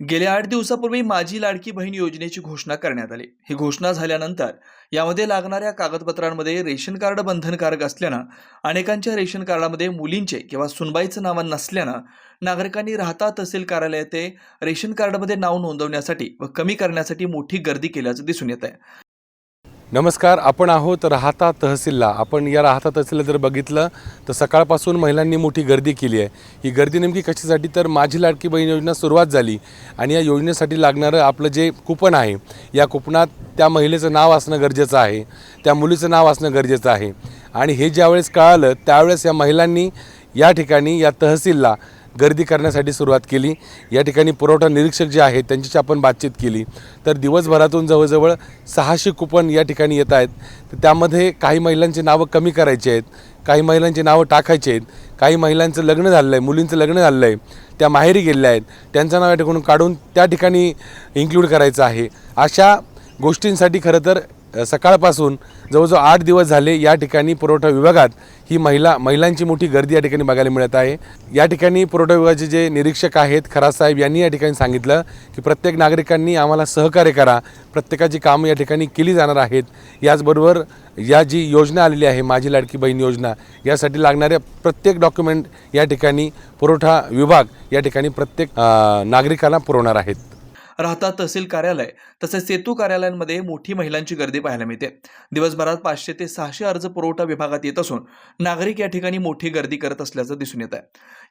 गेल्या आठ दिवसापूर्वी माझी लाडकी बहीण योजनेची घोषणा करण्यात आली. ही घोषणा झाल्यानंतर यामध्ये लागणाऱ्या कागदपत्रांमध्ये रेशन कार्ड बंधनकारक असल्यानं अनेकांच्या रेशन कार्डामध्ये मुलींचे किंवा सुनबाईचं नाव नसल्यानं नागरिकांनी राहता तहसील कार्यालयात ते रेशन कार्डमध्ये नाव नोंदवण्यासाठी व कमी करण्यासाठी मोठी गर्दी केल्याचं दिसून येत आहे नमस्कार आपण आहोत राहता तहसीलला. आपण या राहता तहसीलला जर बघितलं तर सकाळपासून महिलांनी मोठी गर्दी केली आहे. ही गर्दी नेमकी कशासाठी? तर माझी लाडकी बहीण योजना सुरुवात झाली आणि या योजनेसाठी लागणारं आपलं जे कुपन आहे या कुपनात त्या महिलेचं नाव असणं गरजेचं आहे त्या मुलीचं नाव असणं गरजेचं आहे. आणि हे ज्यावेळेस कळालं त्यावेळेस या महिलांनी या ठिकाणी या तहसीलला गर्दी करण्यासाठी सुरुवात केली. या ठिकाणी पुरवठा निरीक्षक जे आहेत त्यांच्याशी आपण बातचीत केली. तर दिवसभरातून जवळजवळ सहाशे कुपन या ठिकाणी येत आहेत. तर त्यामध्ये काही महिलांची नावं कमी करायची आहेत काही महिलांची नावं टाकायची आहेत काही महिलांचं लग्न झालेलं आहे मुलींचं लग्न झालेलं आहे त्या माहेरी गेलेल्या आहेत. त्यांचं नाव या ठिकाणून काढून त्या ठिकाणी इन्क्लूड करायचं आहे. अशा गोष्टींसाठी खरं तर सकाळपासून जवळजवळ आठ दिवस झाले या ठिकाणी पुरवठा विभागात ही महिला महिलांची मोठी गर्दी या ठिकाणी बघायला मिळत आहे. या ठिकाणी पुरवठा विभागाचे जे निरीक्षक आहेत खरासाहेब यांनी या ठिकाणी सांगितलं की प्रत्येक नागरिकांनी आम्हाला सहकार्य करा. प्रत्येकाची कामं या ठिकाणी केली जाणार आहेत. याचबरोबर या जी योजना आलेली आहे माझी लाडकी बहीण योजना यासाठी लागणाऱ्या प्रत्येक डॉक्युमेंट या ठिकाणी पुरवठा विभाग या ठिकाणी प्रत्येक नागरिकाला पुरवणार आहेत. राहता तहसील कार्यालय तसेच सेतू कार्यालयांमध्ये मोठी महिलांची गर्दी पाहायला मिळते. दिवसभरात पाचशे ते सहाशे अर्ज पुरवठा विभागात येत असून नागरिक या ठिकाणी मोठी गर्दी करत असल्याचं दिसून येत आहे.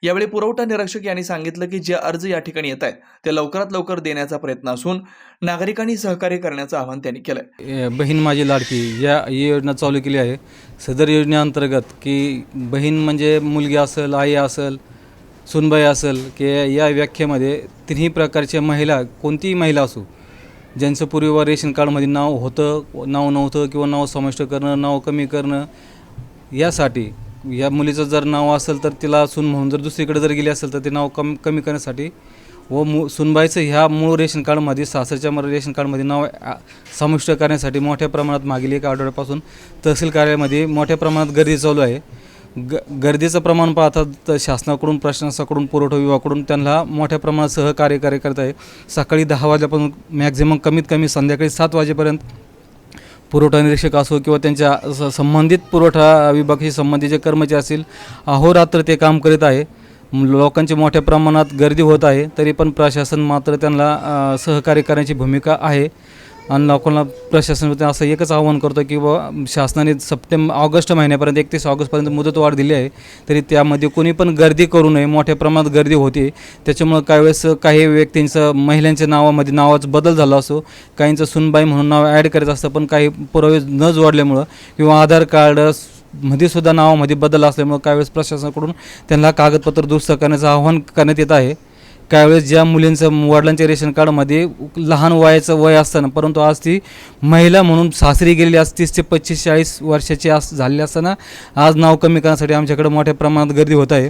यावेळी पुरवठा निरीक्षक यांनी सांगितलं की जे अर्ज या ठिकाणी येत आहेत ते लवकरात लवकर देण्याचा प्रयत्न असून नागरिकांनी सहकार्य करण्याचं आवाहन त्यांनी केलंय. बहीण माझी लाडकी या ही योजना चालू केली आहे. सदर योजनेअंतर्गत की बहीण म्हणजे मुलगी असेल आई असेल सुनबाई असेल की या व्याख्येमध्ये तिन्ही प्रकारच्या महिला कोणतीही महिला असो ज्यांचं पूर्वीवर रेशन कार्डमध्ये नाव होतं नाव नव्हतं किंवा नाव समाविष्ट करणं नाव कमी करणं यासाठी या मुलीचं जर नाव असेल तर तिला सून म्हणून जर दुसरीकडे जर गेली असेल तर ते नाव कम कमी करण्यासाठी व मू सुनबाईचं ह्या मूळ रेशन कार्डमध्ये सासरच्या मर रेशन कार्डमध्ये नाव समाविष्ट करण्यासाठी मोठ्या प्रमाणात मागील एक आठवड्यापासून तहसील कार्यालयामध्ये मोठ्या प्रमाणात गर्दी चालू आहे. ग गर्दीचं प्रमाण पाहता तर शासनाकडून प्रशासनाकडून पुरवठा विभागाकडून त्यांना मोठ्या प्रमाणात सहकार्य कार्य करत आहे. सकाळी दहा वाजल्यापासून मॅक्झिमम कमीत कमी संध्याकाळी सात वाजेपर्यंत पुरवठा निरीक्षक असो किंवा त्यांच्या संबंधित पुरवठा विभागाशी संबंधित जे कर्मचारी असतील अहोरात्र ते काम करीत आहे. लोकांची मोठ्या प्रमाणात गर्दी होत आहे तरी पण प्रशासन मात्र त्यांना सहकार्य करण्याची भूमिका आहे. आणि लोकांना प्रशासन असं एकच आव्हान करतो की बाबा शासनाने सप्टेंबर ऑगस्ट महिन्यापर्यंत एकतीस ऑगस्टपर्यंत मुदतवाढ दिली आहे. तरी त्यामध्ये कोणी पण गर्दी करू नये. मोठ्या प्रमाणात गर्दी होते. त्याच्यामुळं काही वेळेस काही व्यक्तींचं महिलांच्या नावामध्ये नावाचा बदल झाला असो काहींचं सुनबाई म्हणून नाव ॲड करायचं असतं पण काही पुरावे न जोडल्यामुळं किंवा आधार कार्डमध्ये सुद्धा नावामध्ये बदल असल्यामुळं काही वेळेस प्रशासनाकडून त्यांना कागदपत्र दुरुस्त करण्याचं आवाहन करण्यात येत आहे. काही वेळेस ज्या मुलींचं वडिलांच्या रेशन कार्डमध्ये लहान वयाचं वय असताना परंतु आज ती महिला म्हणून सासरी गेलेली आज तीस ते पच्चीस चाळीस वर्षाची आस झालेली असताना आज नाव कमी करण्यासाठी आमच्याकडे मोठ्या प्रमाणात गर्दी होत आहे.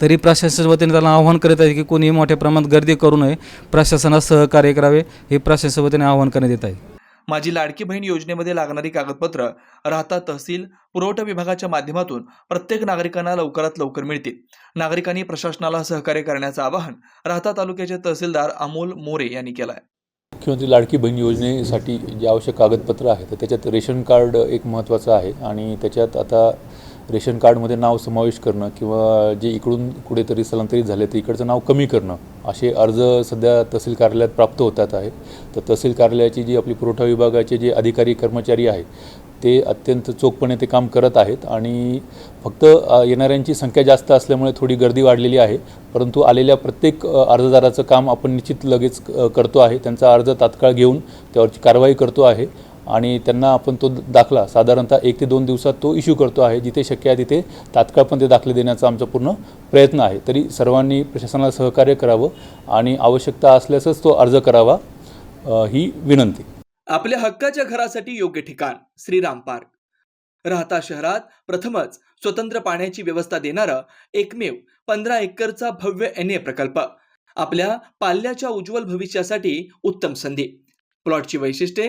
तरी प्रशासनाच्या वतीने त्याला आव्हान करत आहे की कोणीही मोठ्या प्रमाणात गर्दी करू नये. प्रशासनास सहकार्य करावे हे प्रशासनाच्या वतीने आव्हान करण्यात येत आहे. माझी लाडकी बहीण योजनेमध्ये लागणारी कागदपत्र राहता तहसील पुरवठा विभागाच्या माध्यमातून प्रत्येक नागरिकांना लवकरात लवकर मिळतील. नागरिकांनी प्रशासनाला सहकार्य करण्याचं आवाहन राहता तालुक्याचे तहसीलदार अमोल मोरे यांनी केलं आहे मुख्यमंत्री लाडकी बहीण योजनेसाठी जे आवश्यक कागदपत्र आहेत त्याच्यात रेशन कार्ड एक महत्त्वाचं आहे आणि त्याच्यात आता रेशन कार्डमध्ये नाव समावेश करणं किंवा जे इकडून कुठेतरी स्थलांतरित झाले तर इकडचं नाव कमी करणं असे अर्ज सध्या तहसील कार्यालयात प्राप्त होतात आहे तर तहसील कार्यालयाची जी आपली पुरवठा विभागाचे जे अधिकारी कर्मचारी आहे ते अत्यंत चोखपणे ते काम करत आहेत आणि फक्त येणाऱ्यांची संख्या जास्त असल्यामुळे थोडी गर्दी वाढलेली आहे. परंतु आलेल्या प्रत्येक अर्जदाराचं काम आपण निश्चित लगेच करतो आहे. त्यांचा अर्ज तात्काळ घेऊन त्यावरची कारवाई करतो आहे. आणि त्यांना आपण तो दाखला साधारणतः एक ते दोन दिवसात तो इश्यू करतो आहे जिथे शक्य आहे तिथे तात्काळ पण ते दाखले देण्याचा आमचा पूर्ण प्रयत्न आहे. तरी सर्वांनी प्रशासनाला सहकार्य करावं आणि आवश्यकता असल्यासच तो अर्ज करावा ही विनंती. आपल्या हक्काच्या घरासाठी योग्य ठिकाण श्रीराम पार्क. राहता शहरात प्रथमच स्वतंत्र पाण्याची व्यवस्था देणारा एकमेव पंधरा एकरचा भव्य एन ए प्रकल्प. आपल्या पाल्याच्या उज्ज्वल भविष्यासाठी उत्तम संधी. प्लॉटची वैशिष्ट्ये